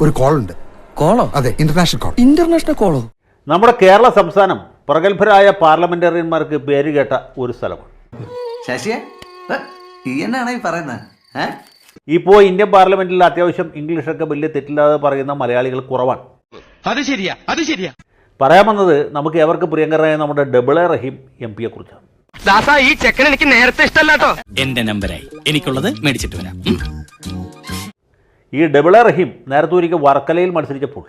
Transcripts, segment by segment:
ഒരു കോൾ ഉണ്ട്. കോളോ അതെ ഇന്റർനാഷണൽ കോൾ ഇന്റർനാഷണൽ കോളോ നമ്മുടെ കേരള സംസ്ഥാനം പ്രഗത്ഭരായ പാർലമെന്റേറിയന്മാർക്ക് പേര് കേട്ട ഒരു സ്ഥലമാണ്. ശശിയെ? ഏ, ഈ എന്നാണ് ഈ പറയുന്നത് ഇപ്പോൾ ഇന്ത്യൻ പാർലമെന്റിൽ അത്യാവശ്യം ഇംഗ്ലീഷൊക്കെ വലിയ തെറ്റില്ലാതെ പറയുന്ന മലയാളികൾ കുറവാണ്. അത് ശരിയാ അത് ശരിയാ. പറയാൻ വന്നത് നമുക്ക് ഏവർക്ക് പ്രിയങ്കരനായ നമ്മുടെ ഡബിളെ റഹീം എം പിയെ കുറിച്ചാണ്. ദാസാ ഈ ചെക്കൻ എനിക്ക് നേരത്തെ ഇഷ്ടമല്ലാട്ടോ. എന്റെ നമ്പരായി. എനിക്കുള്ളത് മേടിച്ചിട്ട് വരാം. ഈ ഡബിള റഹീം നേരത്തെ ഒരിക്കൽ വർക്കലയിൽ മത്സരിച്ചപ്പോൾ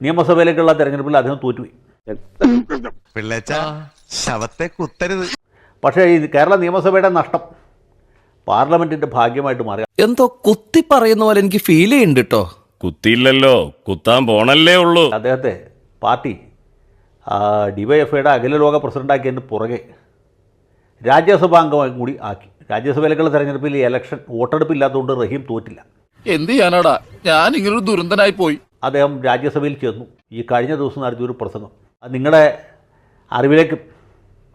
നിയമസഭയിലേക്കുള്ള തെരഞ്ഞെടുപ്പിൽ അദ്ദേഹം തോറ്റുപോയി. ശവത്തെ കുത്തരുത്. പക്ഷേ ഈ കേരള നിയമസഭയുടെ നഷ്ടം പാർലമെന്റിന്റെ ഭാഗ്യമായിട്ട് മാറി. എന്തോ കുത്തി പറയുന്ന പോലെ എനിക്ക് ഫീൽ ചെയ്യുന്നുണ്ട് കേട്ടോ കുത്തിയില്ലല്ലോ കുത്താൻ പോണല്ലേ ഉള്ളൂ. അദ്ദേഹത്തെ പാർട്ടി ഡിവൈഎഫ്ഐയുടെ അഖില ലോക പ്രസിഡന്റാക്കിയതിന് പുറകെ രാജ്യസഭാ അംഗമായി കൂടി ആക്കി. രാജ്യസഭയിലേക്കുള്ള തെരഞ്ഞെടുപ്പിൽ ഈ ഇലക്ഷൻ വോട്ടെടുപ്പില്ലാത്തതുകൊണ്ട് റഹീം തോറ്റില്ല. എന്ത് ചെയ്യാനാടാ? ഞാൻ ഇങ്ങനൊരു ദുരന്തനായി പോയി. അദ്ദേഹം രാജ്യസഭയിൽ ചെന്നു ഈ കഴിഞ്ഞ ദിവസം നടത്തിയ ഒരു പ്രസംഗം. അത് നിങ്ങളെ അറിവിലേക്കും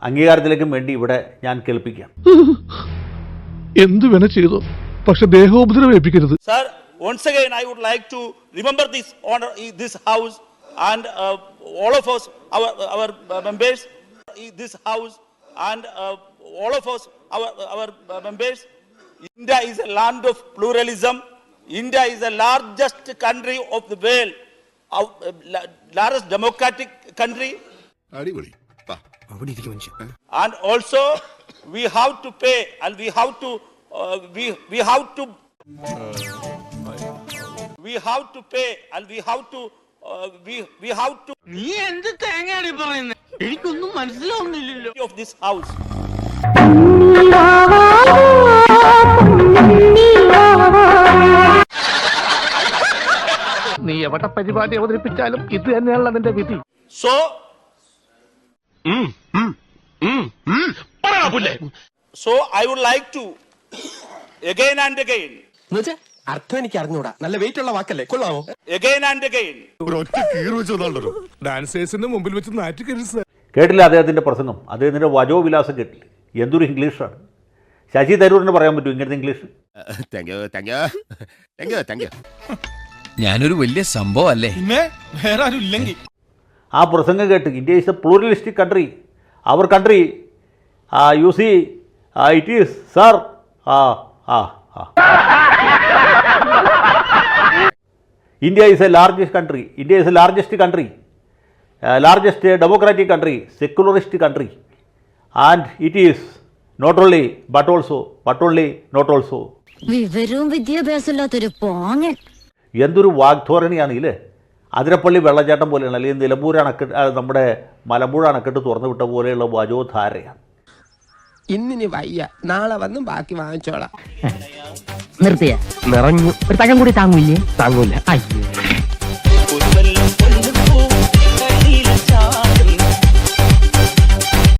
അംഗീകാരത്തിലേക്കും വേണ്ടി ഇവിടെ ഞാൻ കേൾപ്പിക്കാം. എന്ത് വേണ ചെയ്തു. പക്ഷെ ദേഹോപദ്രവം ഏൽപ്പിക്കരുത്. Sir once again I would like to remember this honour this house and all of house our members this house and all of house our members India is a land of pluralism India is the largest country of the world, uh, largest democratic country. അടിപൊളി and also we have to pay and we have to uh, we we have to we have to pay and we have to uh, we we have to നീ എന്ത് തേങ്ങയാണ് പറയുന്നത് എനിക്കൊന്നും മനസ്സിലാവുന്നില്ലല്ലോ of this house എവിടെ പരിപാടി അവതരിപ്പിച്ചാലും ഇത് തന്നെയാണല്ലോ അതിന്റെ വിധി. So so I would like to again and again അർത്ഥം എനിക്ക് അറിഞ്ഞൂടാ. നല്ല വെയിറ്റ് ഉള്ള വാക്കല്ലേ? കൊള്ളാമോ എഗൈൻ ആൻഡ് എഗൈൻ ഒറ്റ കീർ വെച്ച് വന്നാണ്ടല്ലോ. ഡാൻസേഴ്സിന്റെ മുമ്പിൽ വെച്ച് നാറ്റിക്കരുത് കേട്ടില്ല അദ്ദേഹത്തിന്റെ പ്രസംഗം. അദ്ദേഹത്തിന്റെ വജോവിലാസം കേട്ടില്ല? എന്തൊരു ഇംഗ്ലീഷാണ്. ശശി തരൂരിന് പറയാൻ പറ്റും ഇങ്ങനത്തെ English? Thank you thank you thank you thank you ഞാനൊരു വലിയ സംഭവം അല്ലേ പിന്നെ വേറെ ആരും ഇല്ലെങ്കിൽ ആ പ്രസംഗം കേട്ട് India is a pluralistic country our country you see it is sir ആ ആ ആ. India is a largest country India is a largest country largest democratic country secularist country and it is not only but also but only not also വിവരവും വിദ്യാഭ്യാസമില്ലാത്തൊരു പോങ്ങൻ. എന്തൊരു വാഗ്ധോരണിയാണ് ഇല്ലേ അതിരപ്പള്ളി വെള്ളച്ചാട്ടം പോലെയാണ് അല്ലെങ്കിൽ നിലമ്പൂർ അണക്കെട്ട് നമ്മുടെ മലമ്പുഴ അണക്കെട്ട് തുറന്നു വിട്ട പോലെയുള്ള വജോധാരയാണ് ഇന്നിനി വയ്യ. നാളെ വന്ന് ബാക്കി വാങ്ങിച്ചോളാം. നിർത്തിയ. നിറഞ്ഞു. ഒരു തകം കൂടി താങ്ങൂല്ലേ? താങ്ങൂല. അയ്യോ.